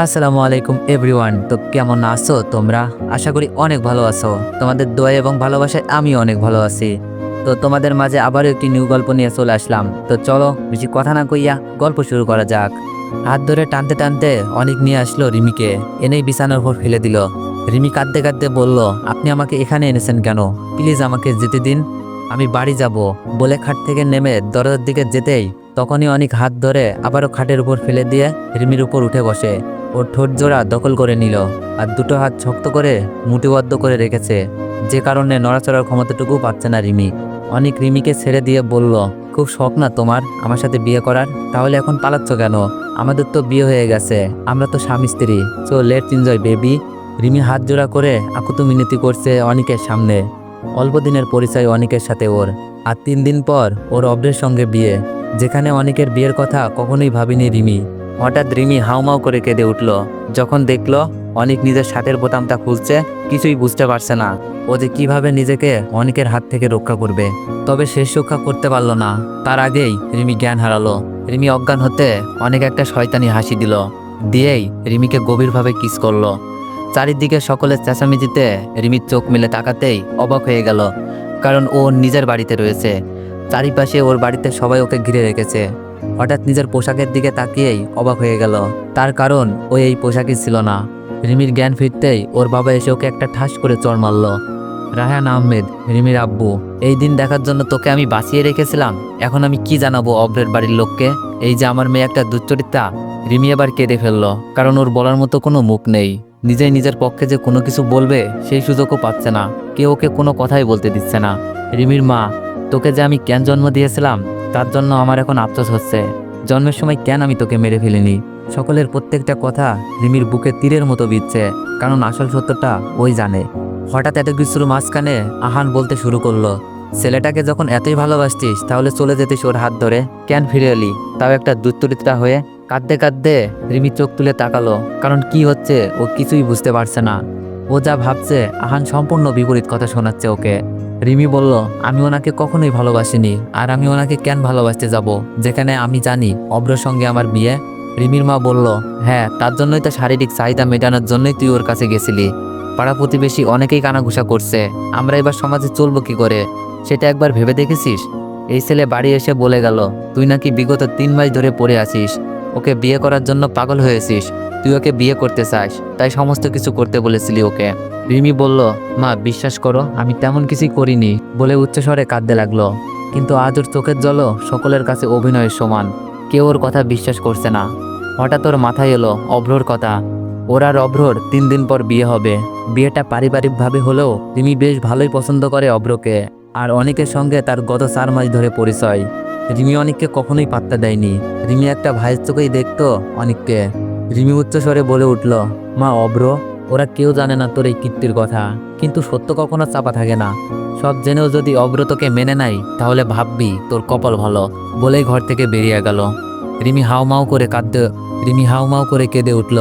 আসসালামু আলাইকুম এভরিওয়ান তো কেমন আছো তোমরা? আশা করি অনেক ভালো আছো। তোমাদের দোয়া এবং ভালোবাসায় আমি অনেক ভালো আছি। তো তোমাদের মাঝে আবারও একটি নিউ গল্প নিয়ে চলে আসলাম। তো চলো, বেশি কথা না কইয়া গল্প শুরু করা যাক। হাত ধরে টানতে টানতে অনেক নিয়ে আসলো রিমিকে। এনেই বিছানার উপর ফেলে দিল। রিমি কাঁদতে কাঁদতে বলল, আপনি আমাকে এখানে এনেছেন কেন? প্লিজ আমাকে যেতে দিন। আমি বাড়ি যাব। বলে খাট থেকে নেমে দরজার দিকে যেতেই তখনই অনেক হাত ধরে আবারও খাটের উপর ফেলে দিয়ে রিমির উপর উঠে বসে। ওর ঠোঁট জোড়া দখল করে নিল আর দুটো হাত শক্ত করে মুঠিবদ্ধ করে রেখেছে। যে কারণে নড়াচড়ার ক্ষমতাটুকু পাচ্ছে না রিমি। অনেক রিমিকে ছেড়ে দিয়ে বলল, খুব শখ না তোমার আমার সাথে বিয়ে করার? তাহলে এখন পালাচ্ছ কেন? আমাদের তো বিয়ে হয়ে গেছে। আমরা তো স্বামী স্ত্রী। So let enjoy baby. Rimi হাত জোড়া করে আকুত মিনতি করছে অনেকের সামনে। অল্প দিনের পরিচয় অনেকের সাথে ওর। আর তিন দিন পর ওর অব্রের সঙ্গে বিয়ে, যেখানে অনেকের বিয়ের কথা কখনোই ভাবিনি রিমি। হঠাৎ রিমি হাউমাউ করে কেঁদে উঠল। যখন দেখল অনেক নিজের শার্টের বোতামটা খুলছে, কিছুই বুঝতে পারছে না। ও যে কীভাবে নিজেকে অনেকের হাত থেকে রক্ষা করবে। তবে শেষ রক্ষা করতে পারল না। তার আগেই রিমি জ্ঞান হারালো। রিমি অজ্ঞান হতে অনেক একটা শয়তানি হাসি দিল। দিয়েই রিমিকে গভীরভাবে কিস করল। চারিদিকে সকলের চেঁচামেচিতে রিমির চোখ মিলে তাকাতেই অবাক হয়ে গেল। কারণ ও নিজের বাড়িতে রয়েছে। চারিপাশে ওর বাড়িতে সবাই ওকে ঘিরে রেখেছে। হঠাৎ নিজের পোশাকের দিকে তাকিয়েই অবাক হয়ে গেল। তার কারণ ও এই পোশাকই ছিল না। রিমির জ্ঞান ফিরতেই ওর বাবা এসে ওকে একটা ঠাস করে চড় মারল। রাহান আহমেদ, রিমির আব্বু, এই দিন দেখার জন্য তোকে আমি বাঁচিয়ে রেখেছিলাম। এখন আমি কি জানাব অব্রের বাড়ির লোককে? এই যে আমার মেয়ে একটা দুশ্চরিত্রা রিমি এবার কেঁদে ফেলল, কারণ ওর বলার মতো কোনো মুখ নেই। নিজেই নিজের পক্ষে যে কোনো কিছু বলবে, সেই সুযোগও পাচ্ছে না। কেউ ওকে কোনো কথাই বলতে দিচ্ছে না। রিমির মা, তোকে যে আমি কেন জন্ম দিয়েছিলাম তার জন্য আমার এখন আফসোস হচ্ছে। জন্মের সময় কেন আমি তোকে মেরে ফেলিনি? সকলের প্রত্যেকটা কথা রিমির বুকে তীরের মতো বিচ্ছে কারণ আসল সত্যটা ওই জানে। হঠাৎ এত কিছুর মাঝখানে আহান বলতে শুরু করল, ছেলেটাকে যখন এতই ভালোবাসতিস, তাহলে চলে যেতিস ওর হাত ধরে। কেন ফিরে এলি? তাও একটা দুত্তরিত্রা হয়ে কাঁদতে কাঁদতে রিমি চোখ তুলে তাকালো, কারণ কি হচ্ছে ও কিছুই বুঝতে পারছে না। ও যা ভাবছে, আহান সম্পূর্ণ বিপরীত কথা শোনাচ্ছে ওকে। রিমি বলল, আমি ওনাকে কখনোই ভালোবাসিনি, আর আমি ওনাকে কেন ভালোবাসতে যাব? যেখানে আমি জানি অব্রর সঙ্গে আমার বিয়ে। রিমির মা বলল হ্যাঁ তার জন্যই তো শারীরিক চাহিদা মেটানোর জন্যই তুই ওর কাছে গেছিলি। পাড়া প্রতিবেশী অনেকেই কানাঘুষা করছে। আমরা এবার সমাজে চলবো কি করে? সেটা একবার ভেবে দেখেছিস? এই ছেলে বাড়ি এসে বলে গেল, তুই নাকি বিগত তিন মাস ধরে পড়ে আছিস। ওকে বিয়ে করার জন্য পাগল হয়েছিস। তুই ওকে বিয়ে করতে চাস, তাই সমস্ত কিছু করতে বলেছিলি ওকে। রিমি বলল, মা, বিশ্বাস করো, আমি তেমন কিছুই করিনি, বলে উচ্চস্বরে কাঁদতে লাগল। কিন্তু আজ ওর চোখের জলও সকলের কাছে অভিনয়ের সমান। কেউ ওর কথা বিশ্বাস করছে না। হঠাৎ ওর মাথায় এলো অভ্রর কথা। ওর আর অভ্রর তিন দিন পর বিয়ে হবে। বিয়েটা পারিবারিকভাবে হলেও রিমি বেশ ভালোই পছন্দ করে অভ্রকে, আর অনেকের সঙ্গে তার গত চার মাস ধরে পরিচয়। রিমি অনেককে কখনোই পাত্তা দেয়নি। রিমি একটা ভাইয়ের চোখেই দেখতো অনেককে। রিমি উচ্চস্বরে বলে উঠল, মা অব্র ওরা কেউ জানে না তোর এই কীর্তির কথা, কিন্তু সত্য কখনো চাপা থাকে না। সব জেনেও যদি অভ্র তোকে মেনে নাই তাহলে ভাববি তোর কপাল ভালো। বলেই ঘর থেকে বেরিয়ে গেল। রিমি হাউমাউ করে কাঁদতে, রিমি হাউমাউ করে কেঁদে উঠল।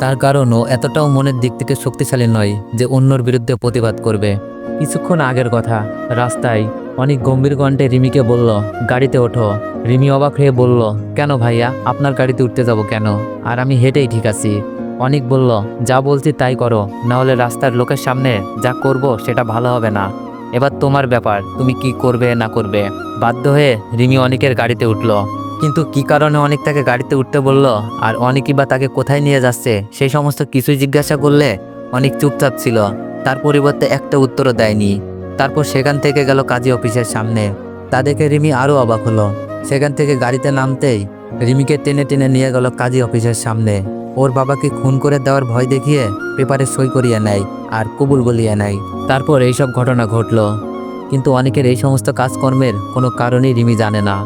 তার কারণ ও এতটাও মনের দিক থেকে শক্তিশালী নয় যে অন্যর বিরুদ্ধে প্রতিবাদ করবে। কিছুক্ষণ আগের কথা, রাস্তায় অনেক গম্ভীর কণ্ঠে রিমিকে বলল, গাড়িতে ওঠো। রিমি অবাক হয়ে বলল, কেন ভাইয়া? আপনার গাড়িতে উঠতে যাব কেন? আর আমি হেঁটেই ঠিক আছি। অনেক বলল, যা বলছি তাই করো, না হলে রাস্তার লোকের সামনে যা করব সেটা ভালো হবে না। এবার তোমার ব্যাপার, তুমি কি করবে না করবে? বাধ্য হয়ে রিমি অনেকের গাড়িতে উঠল। কিন্তু কি কারণে অনেক তাকে গাড়িতে উঠতে বলল আর অনেকই বা তাকে কোথায় নিয়ে যাচ্ছে, সেই সমস্ত কিছুই জিজ্ঞাসা করলে অনেক চুপচাপ ছিল। তার পরিবর্তে একটা উত্তরও দেয়নি। তারপর সেখান থেকে গেল কাজী অফিসের সামনে। তা দেখে রিমি আরও অবাক হলো। সেখান থেকে গাড়িতে নামতেই রিমিকে টেনে টেনে নিয়ে গেল কাজী অফিসের সামনে। ওর বাবাকে খুন করে দেওয়ার ভয় দেখিয়ে পেপারে সই করিয়ে নেয় আর কবুল বলিয়ে নেয়। তারপর এইসব ঘটনা ঘটলো। কিন্তু অনেকের এই সমস্ত কাজকর্মের কোনো কারণই রিমি জানে না।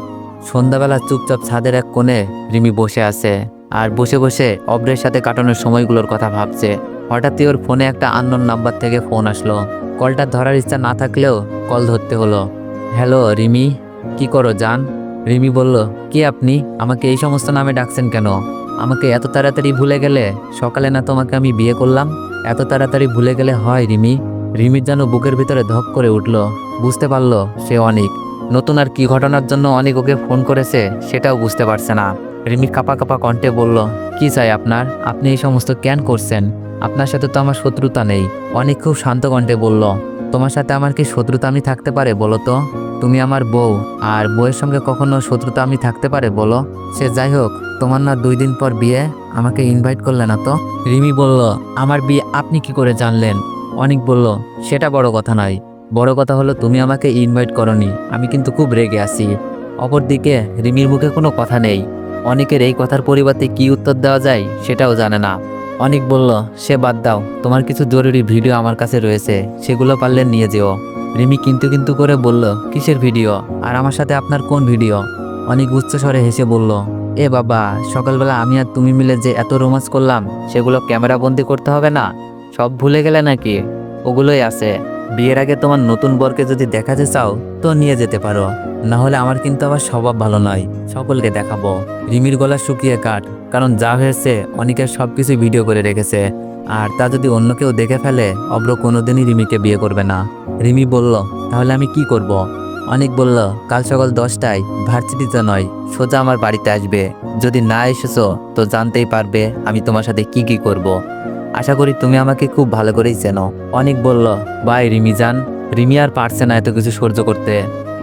সন্ধ্যাবেলা চুপচাপ ছাদের এক কোণে রিমি বসে আছে আর বসে বসে অব্রের সাথে কাটানোর সময়গুলোর কথা ভাবছে। হঠাৎই ওর ফোনে একটা আননোন নাম্বার থেকে ফোন আসলো। কলটা ধরার ইচ্ছা না থাকলেও কল ধরতে হলো। হ্যালো রিমি। কি করো, জান? রিমি বলল, কি আপনি? আমাকে এই সমস্ত নামে ডাকছেন কেন? আমাকে এত তাড়াতাড়ি ভুলে গেলে সকালে না তোমাকে আমি বিয়ে করলাম? এত তাড়াতাড়ি ভুলে গেলে হয়, রিমি? রিমির যেন বুকের ভিতরে ধক করে উঠল। বুঝতে পারল, সে অনেক। নতুন আর কি ঘটনার জন্য অনেক ওকে ফোন করেছে, সেটাও বুঝতে পারছে না। রিমি কাপা কাপা কণ্ঠে বলল, কি চাই আপনার? আপনি এই সমস্ত কেন করছেন? আপনার সাথে তো আমার শত্রুতা নেই। অনেক খুব শান্ত কণ্ঠে বলল, তোমার সাথে আমার কি শত্রুতা আমি থাকতে পারে বলো তো? তুমি আমার বউ, আর বউয়ের সঙ্গে কখনো শত্রুতা আমি থাকতে পারে বলো? সে যাই হোক, তোমার না দুই দিন পর বিয়ে, আমাকে ইনভাইট করলে না তো? রিমি বলল, আমার বিয়ে আপনি কি করে জানলেন? অনেক বলল, সেটা বড় কথা নয়। বড় কথা হলো তুমি আমাকে ইনভাইট করনি, আমি কিন্তু খুব রেগে আছি। অপরদিকে রিমির মুখে কোনো কথা নেই। অনেকের এই কথার পরিবর্তে কি উত্তর দেওয়া যায় সেটাও জানে না। অনেক বলল, সে বাদ দাও, তোমার কিছু জরুরি ভিডিও আমার কাছে রয়েছে, সেগুলো পারলে নিয়ে যেও। রিমি কিন্তু কিন্তু করে বলল, কিসের ভিডিও? আর আমার সাথে আপনার কোন ভিডিও? অনেক উচ্চস্বরে হেসে বলল, এ বাবা, সকালবেলা আমি আর তুমি মিলে যে এত রোমান্স করলাম, সেগুলো ক্যামেরা বন্দি করতে হবে না? সব ভুলে গেলে নাকি? ওগুলোই আছে। বিয়ের আগে তোমার নতুন বরকে যদি দেখাতে চাও, তো নিয়ে যেতে পারো। না হলে আমার কিন্তু আবার স্বভাব ভালো নয়। সকলকে দেখাবো। রিমির গলা শুকিয়ে কাট কারণ যা হয়েছে অনেকের সব কিছু ভিডিও করে রেখেছে। আর তা যদি অন্য কেউ দেখে ফেলে, অব্র কোনোদিনই রিমিকে বিয়ে করবে না। রিমি বলল, তাহলে আমি কি করব। অনেক বলল, কাল সকাল দশটায় ভার্সিটিতে নয়, সোজা আমার বাড়িতে আসবে। যদি না এসেছ, তো জানতেই পারবে আমি তোমার সাথে কি কি করব। আশা করি তুমি আমাকে খুব ভালো করেই চেনো। অনেক বলল, বাই রিমি যান রিমি আর পারছে না এত কিছু সহ্য করতে।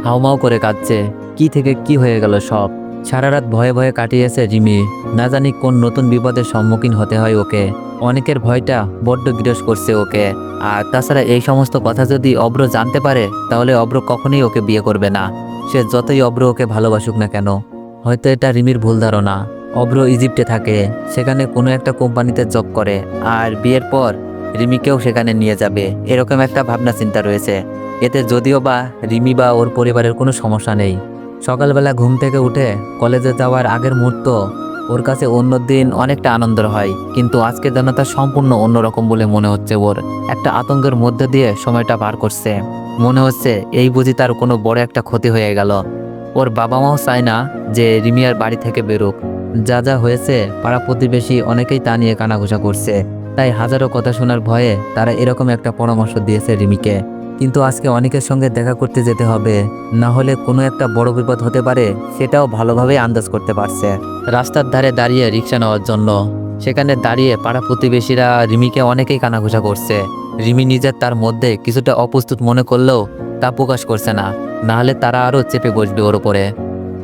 হাউমাউ করে কাঁদছে, কি থেকে কি হয়ে গেল সব? সারা রাত ভয়ে ভয়ে কাটিয়েছে রিমি না জানি কোন নতুন বিপদের সম্মুখীন হতে হয় ওকে। অনেকের ভয়টা বড্ড গিরস করছে ওকে। আর তাছাড়া এই সমস্ত কথা যদি অব্র জানতে পারে, তাহলে অব্র কখনোই ওকে বিয়ে করবে না। সে যতই অব্র ওকে ভালোবাসুক না কেন, হয়তো এটা রিমির ভুল ধারণা। অব্র ইজিপ্টে থাকে, সেখানে কোনো একটা কোম্পানিতে জব করে, আর বিয়ের পর রিমিকেও সেখানে নিয়ে যাবে। এরকম একটা ভাবনা চিন্তা রয়েছে। এতে যদিও বা রিমি বা ওর পরিবারের কোনো সমস্যা নেই। সকালবেলা ঘুম থেকে উঠে কলেজে যাওয়ার আগের মুহূর্ত, ওর কাছে অন্য দিন অনেকটা আনন্দের হয়। কিন্তু আজকে যেন তা সম্পূর্ণ অন্যরকম বলে মনে হচ্ছে ওর। একটা আতঙ্কের মধ্যে দিয়ে সময়টা পার করছে। মনে হচ্ছে এই বুঝি তার কোনো বড় একটা ক্ষতি হয়ে গেল। ওর বাবা মাও চায় না যে রিমিয়ার বাড়ি থেকে বেরুক। যা যা হয়েছে, পাড়া প্রতিবেশী অনেকেই তা নিয়ে কানাঘুষা করছে। তাই হাজারো কথা শোনার ভয়ে তারা এরকম একটা পরামর্শ দিয়েছে রিমিকে। কিন্তু আজকে অনেকের সঙ্গে দেখা করতে যেতে হবে। না হলে কোনো একটা বড় বিপদ হতে পারে, সেটাও ভালোভাবে আন্দাজ করতে পারছে। রাস্তার ধারে দাঁড়িয়ে রিক্সা নেওয়ার জন্য। সেখানে দাঁড়িয়ে পাড়া প্রতিবেশীরা রিমিকে অনেকেই কানাঘুষা করছে। রিমি নিজের তার মধ্যে কিছুটা অপ্রস্তুত মনে করলেও তা প্রকাশ করছে না। না হলে তারা আরও চেপে বসবে ওর উপরে।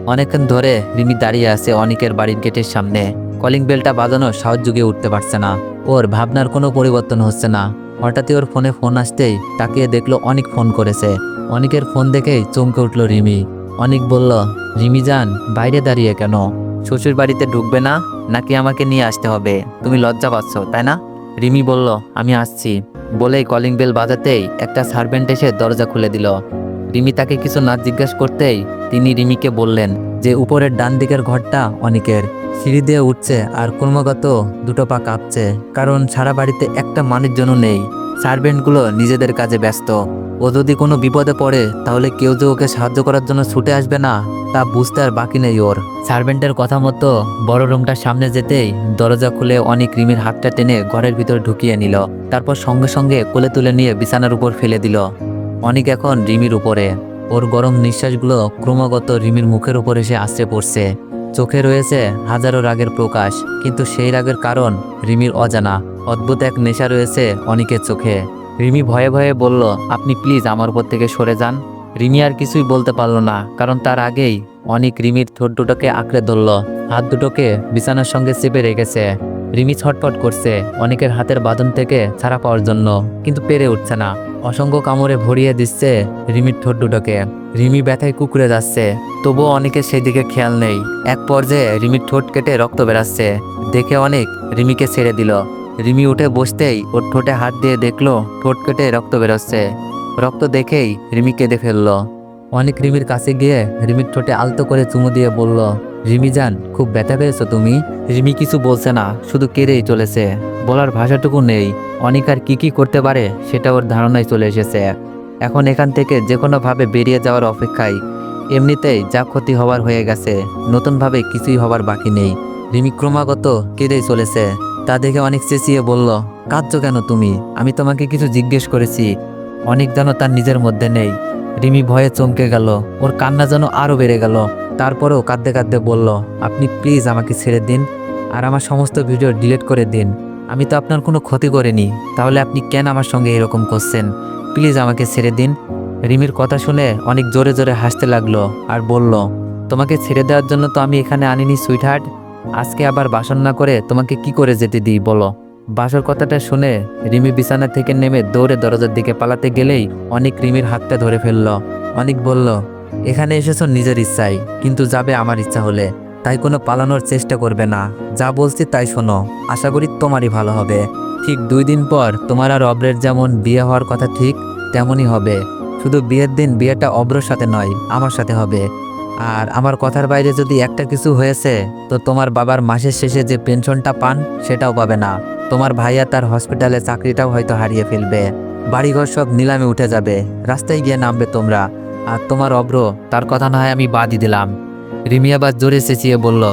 অনেকক্ষণ ধরে রিমি দাঁড়িয়ে আছে অনেকের বাড়ির গেটের সামনে। কলিং বেলটা বাজানো সাহস জুগিয়ে উঠতে পারছে না। ওর ভাবনার কোনো পরিবর্তন হচ্ছে না। হঠাৎই ওর ফোনে ফোন আসতেই তাকিয়ে দেখল অনেক ফোন করেছে। অনেকের ফোন দেখেই চমকে উঠল রিমি। অনেক বলল, রিমি যান বাইরে দাঁড়িয়ে কেন? শ্বশুর বাড়িতে ঢুকবে না? নাকি আমাকে নিয়ে আসতে হবে? তুমি লজ্জা পাচ্ছ, তাই না? রিমি বলল, আমি আসছি। বলেই কলিং বেল বাজাতেই একটা সার্ভেন্ট এসে দরজা খুলে দিল। রিমি তাকে কিছু না জিজ্ঞাসা করতেই তিনি রিমিকে বললেন যে, উপরের ডান দিকের ঘরটা অনেকের। সিঁড়ি দিয়ে উঠছে আর ক্রমাগত দুটো পা কাঁপছে, কারণ সারা বাড়িতে একটা মানুষজনও নেই। সার্ভেন্টগুলো নিজেদের কাজে ব্যস্ত। ও যদি কোনো বিপদে পড়ে, তাহলে কেউ যে ওকে সাহায্য করার জন্য ছুটে আসবে না, তা বুঝতে আর বাকি নেই ওর। সার্ভেন্টের কথা মতো বড় রুমটার সামনে যেতেই দরজা খুলে অনেক রিমির হাতটা টেনে ঘরের ভিতরে ঢুকিয়ে নিল। তারপর সঙ্গে সঙ্গে কোলে তুলে নিয়ে বিছানার উপর ফেলে দিল। অনেক এখন রিমির উপরে। ওর গরম নিঃশ্বাসগুলো ক্রমাগত রিমির মুখের উপর এসে আশ্রে পড়ছে। চোখে রয়েছে হাজারো রাগের প্রকাশ, কিন্তু সেই রাগের কারণ রিমির অজানা, অদ্ভুত এক নেশা রয়েছে অনেকের চোখে। রিমি ভয়ে ভয়ে বলল, আপনি প্লিজ আমার উপর থেকে সরে যান। রিমি আর কিছুই বলতে পারল না, কারণ তার আগেই অনেক রিমির ঠোঁট দুটোকে আঁকড়ে ধরল, হাত দুটোকে বিছানার সঙ্গে চেপে রেখেছে। রিমি ছটফট করছে অনেকের হাতের বাঁধন থেকে ছাড়া পাওয়ার জন্য, কিন্তু পেরে উঠছে না। অসংখ্য কামড়ে ভরিয়ে দিচ্ছে রিমির ঠোঁট দুটোকে। রিমি ব্যথায় কুকুরে যাচ্ছে, তবুও অনেকের সেই দিকে খেয়াল নেই। এক পর্যায়ে রিমির ঠোঁট কেটে রক্ত বেরাচ্ছে। দেখে অনেক রিমিকে ছেড়ে দিল। রিমি উঠে বসতেই ওর ঠোঁটে হাত দিয়ে দেখল, ঠোঁট কেটে রক্ত বেরোচ্ছে। রক্ত দেখেই রিমি কেঁদে ফেলল। অনেক রিমির কাছে গিয়ে রিমির ঠোঁটে আলতো করে চুমু দিয়ে বলল, রিমি যান খুব ব্যথা পেয়েছ তুমি? রিমি কিছু বলছে না, শুধু কেড়েই চলেছে। বলার ভাষাটুকু নেই। অনেক আর কি কী করতে পারে, সেটা ওর ধারণায় চলে এসেছে। এখন এখান থেকে যে কোনোভাবে বেরিয়ে যাওয়ার অপেক্ষায় এমনিতেই যা ক্ষতি হওয়ার হয়ে গেছে, নতুনভাবে কিছুই হবার বাকি নেই। রিমি ক্রমাগত কেঁদেই চলেছে। তা দেখে অনেক চেঁচিয়ে বলল, কাঁদছো কেন তুমি? আমি তোমাকে কিছু জিজ্ঞেস করেছি। অনেক যেন তার নিজের মধ্যে নেই। রিমি ভয়ে চমকে গেল। ওর কান্না যেন আরও বেড়ে গেল। তারপরেও কাঁদতে কাঁদতে বলল, আপনি প্লিজ আমাকে ছেড়ে দিন আর আমার সমস্ত ভিডিও ডিলিট করে দিন। আমি তো আপনার কোনো ক্ষতি করিনি। তাহলে আপনি কেন আমার সঙ্গে এরকম করছেন? প্লিজ আমাকে ছেড়ে দিন। রিমির কথা শুনে অনেক জোরে জোরে হাসতে লাগল আর বলল, তোমাকে ছেড়ে দেওয়ার জন্য তো আমি এখানে আনিনি সুইটহার্ট আজকে আবার বাসন না করে তোমাকে কি করে যেতে দিই, বলো? বাসর কথাটা শুনে রিমি বিছানা থেকে নেমে দৌড়ে দরজার দিকে পালাতে গেলেই অনেক রিমির হাতটা ধরে ফেলল। অনেক বলল, এখানে এসেছ নিজের ইচ্ছায়, কিন্তু যাবে আমার ইচ্ছা হলে। তাই কোনো পালানোর চেষ্টা করবে না। যা বলছি তাই শোনো। আশা করি তোমারই ভালো হবে। ঠিক দুই দিন পর তোমার আর অব্রের যেমন বিয়ে হওয়ার কথা ঠিক তেমনই হবে। শুধু বিয়ের দিন বিয়েটা অব্রর সাথে নয়, আমার সাথে হবে। আর আমার কথার বাইরে যদি একটা কিছু হয়েছে, তো তোমার বাবার মাসের শেষে যে পেনশনটা পান, সেটাও পাবে না। তোমার ভাইয়া তার হসপিটালে চাকরিটাও হয়তো হারিয়ে ফেলবে। বাড়িঘর সব নিলামে উঠে যাবে। রাস্তায় গিয়ে নামবে তোমরা। আর তোমার অব্র, তার কথা না হয় আমি বাদই দিলাম। রিমি আবার জোরে চেঁচিয়ে বলল,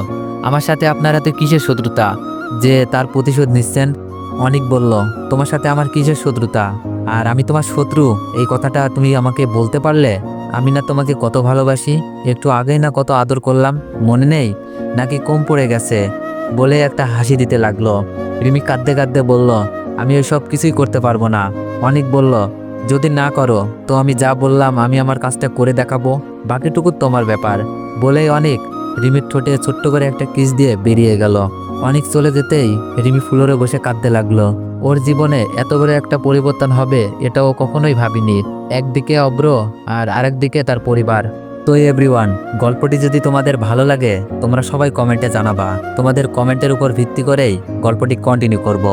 আমার সাথে আপনার হাতে কিসের শত্রুতা? যে তার প্রতিশোধ নিচ্ছেন? অনেক বলল, তোমার সাথে আমার কিসের শত্রুতা? আর আমি তোমার শত্রু? এই কথাটা তুমি আমাকে বলতে পারলে? আমি না তোমাকে কত ভালোবাসি? একটু আগেই না কত আদর করলাম? মনে নেই? নাকি কম পড়ে গেছে? বলে একটা হাসি দিতে লাগল। রিমি কাঁদতে কাঁদতে বলল, আমি ওই সব কিছুই করতে পারব না। অনেক বলল যদি না করো, তো আমি যা বললাম আমি আমার কাজটা করে দেখাবো, বাকিটুকু তোমার ব্যাপার। বলেই অনেক রিমির ঠোঁটে ছোট্ট করে একটা কিস দিয়ে বেরিয়ে গেল। অনেক চলে যেতেই রিমি ফ্লোরে বসে কাঁদতে লাগল। ওর জীবনে এত বড় একটা পরিবর্তন হবে এটাও কখনোই ভাবিনি। একদিকে অব্র আর আরেকদিকে তার পরিবার। তো এভরিওয়ান গল্পটি যদি তোমাদের ভালো লাগে, তোমরা সবাই কমেন্টে জানাবা। তোমাদের কমেন্টের উপর ভিত্তি করেই গল্পটি কন্টিনিউ করব।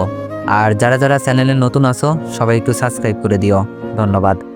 আর যারা যারা চ্যানেলে নতুন আছো সবাই একটু সাবস্ক্রাইব করে দিও। ধন্যবাদ।